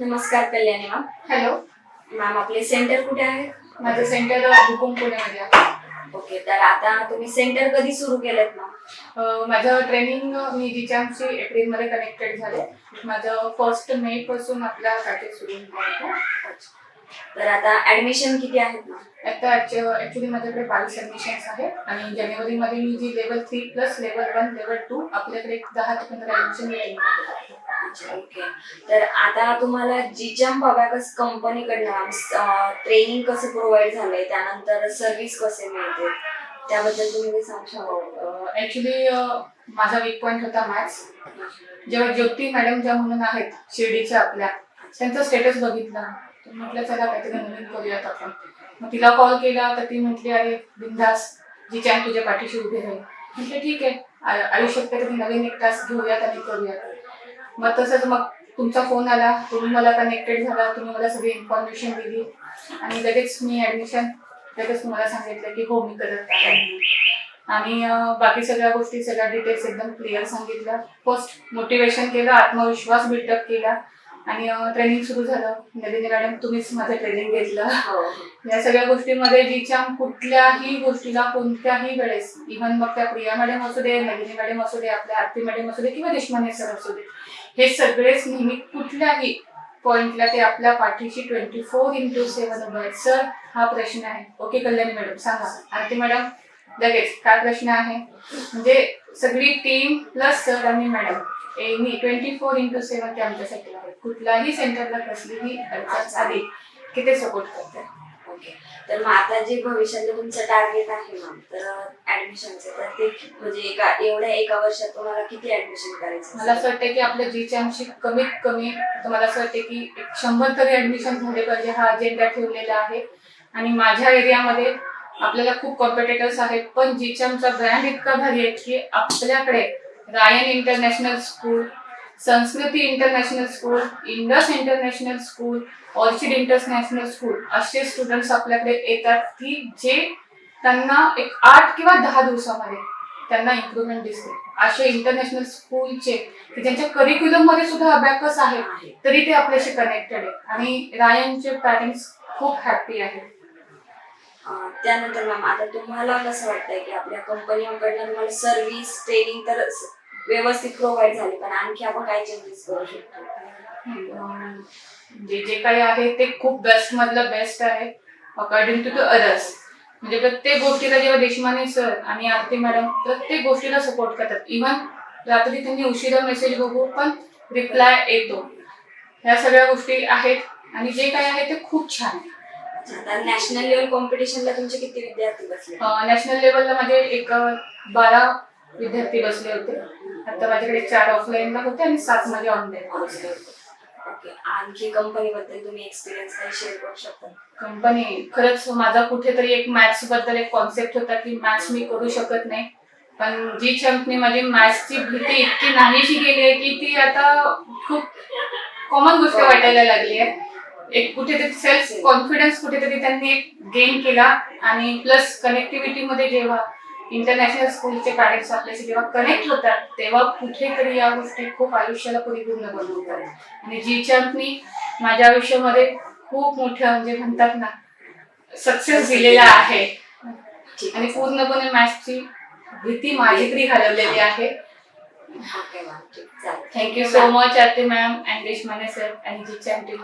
नमस्कार Kalyani ma'am hello ma'am आपले centre कुठे आहे? माझं सेंटर हुकुम पुण्यामध्ये आहे. ओके तर आता तुम्ही सेंटर कधी सुरू केलेत मॅम अं, माझं ट्रेनिंग मी जिच्याशी एप्रिलमध्ये कनेक्टेड झाले. माझं फर्स्ट मे पासून आपल्या पॅकेज सुरू होतं तर आता ऍडमिशन किती आहेत मॅम आता ऍक्च्युली माझ्याकडे बावीस ऍडमिशन्स आहेत आणि जानेवारीमध्ये मी G level three plus level one level two आपल्याकडे एक दहा ते पंधरा ऍडमिशन अच्छा ओके. तर आता तुम्हाला जिजाम बॅबॅकस कंपनीकडनं ट्रेनिंग कसं प्रोव्हाइड झालंय त्यानंतर सर्व्हिस कसे मिळते त्याबद्दल तुम्ही काही सांगू शकाल? हो, ऍक्च्युली माझा वीक पॉईंट होता मॅथ्स जेव्हा ज्योती मॅडम ज्या म्हणून आहेत शिर्डीच्या आपल्या त्यांचा स्टेटस बघितला. तर म्हटलं चला काहीतरी नवीन करूयात आपण. मग तिला कॉल केला तर ती म्हटली अरे बिंदास जी चॅन तुझ्या पाठीशी उभी राहील. म्हटलं ठीक आहे. आयुष्यात काहीतरी नवीन एक टास्क घेऊयात आणि करूयात. मग तसंच मग तुमचा फोन आला तुम्ही मला कनेक्टेड झाला तुम्ही मला सगळी इन्फॉर्मेशन दिली आणि लगेच मी ऍडमिशन लगेच तुम्हाला सांगितलं की हो मी करत आणि बाकी सगळ्या गोष्टी सगळ्या डिटेल्स एकदम क्लिअर सांगितल्या. फर्स्ट मोटिवेशन केलं आत्मविश्वास बिल्डअप केला आणि ट्रेनिंग सुरू झालं. नलिनी मॅडम तुम्हीच माझं ट्रेनिंग घेतलं. हो. या सगळ्या गोष्टींमध्ये जिच्या कुठल्याही गोष्टीला कोणत्याही वेळेस इव्हन मग त्या प्रिया मॅडम असू दे नलिनी मॅडम असू दे आपल्या आरती मॅडम असू दे किंवा देशमाने सर असू दे हे सगळेच नेहमी कुठल्याही पॉइंटला ते आपल्या पाठीशी ट्वेंटी फोर इंटू सेवन उभे आहेत सर हा प्रश्न आहे. ओके कल्याणी मॅडम सांगा. आरती मॅडम लगेच. काय प्रश्न आहे? म्हणजे सगळी टीम प्लस सर आणि मॅडम मी ट्वेंटी फोर इंटू सेवन ते आमच्यासाठी आहेत कुठल्याही सेंटरला कसलीही अडचण आली की ते सपोर्ट करतात. ओके. तर मग आता जे भविष्यातलं तुमचं टार्गेट आहे मॅम तर ऍडमिशनचं तर ते म्हणजे एका एवढ्या एका वर्षात तुम्हाला किती ऍडमिशन करायचं मला असं वाटतं की आपल्या जीच्या आमची कमीत कमी तर मला असं वाटतं की एक शंभर तरी ऍडमिशन झाले पाहिजे हा अजेंडा ठेवलेला आहे. आणि माझ्या एरियामध्ये आपल्याला खूप कॉम्पिटेटर्स आहेत पण जीच्या आमचा ब्रँड इतका भारी आहे की आपल्याकडे Ryan international school Sanskriti international school Indus international school Orchid international school असे स्टुडंट्स आपल्याकडे येतात की जे त्यांना एक आठ किंवा दहा दिवसामध्ये त्यांना इम्प्रुव्हमेंट दिसते. असे इंटरनॅशनल स्कूलचे की ज्यांच्या करिक्युलममध्ये सुद्धा अभ्यास आहे तरी ते आपल्याशी कनेक्टेड आहे आणि रायनचे पॅरेंट्स खूप हॅपी आहेत. त्यानंतर मॅम आता तुम्हाला कसं वाटतंय की आपल्या कंपनीकडनं तुम्हाला सर्व्हिस ट्रेनिंग तर व्यवस्थित प्रोव्हाइड झाली पण आणखी आपण काय चेंजेस करू शकतो. जे जे काही आहे ते खूप बेस्ट मधलं बेस्ट आहे अकॉर्डिंग टू द अदर्स म्हणजे प्रत्येक गोष्टीला जेव्हा देशमाने सर आणि आरती मॅडम प्रत्येक गोष्टीला सपोर्ट करतात. इव्हन रात्री त्यांनी उशिरा मेसेज बघू पण रिप्लाय येतो. ह्या सगळ्या गोष्टी आहेत आणि जे काही आहे ते खूप छान आहे. नॅशनल लेवल कॉम्पिटिशनला तुमचे किती विद्यार्थी बसले? नॅशनल लेवलला माझे एक बारा विद्यार्थी बसले होते. आता माझ्याकडे चार ऑफलाईनला होते आणि सात माझे ऑनलाईन बसले होते. ओके आणखी कंपनीबद्दल तुम्ही एक्सपिरियन्स काही शेअर करू शकता? कंपनी खरंच माझा कुठेतरी एक मॅथ्सबद्दल एक कॉन्सेप्ट होता की मॅथ्स मी करू शकत नाही. पण जी चंपनी माझी मॅथ्सची भीती इतकी नाहीशी गेली आहे की ती आता खूप कॉमन गोष्ट वाटायला लागली आहे. एक कुठेतरी सेल्फ कॉन्फिडन्स कुठेतरी त्यांनी एक गेन केला आणि प्लस कनेक्टिव्हिटी मध्ये जेव्हा इंटरनॅशनल स्कूलचे पॅरेंट्स आपल्याशी जेव्हा कनेक्ट होतात तेव्हा कुठेतरी या गोष्टी खूप आयुष्याला परिपूर्ण बनवतात आणि जी चंपनी माझ्या आयुष्यामध्ये खूप मोठं म्हणजे म्हणतात ना सक्सेस दिलेला आहे. आणि पूर्णपणे मॅथ्सची भीती माझी तरी घालवलेली आहे. Thank you so much Aarti ma'am and Deshmane sir आणि जी चॅम्पियन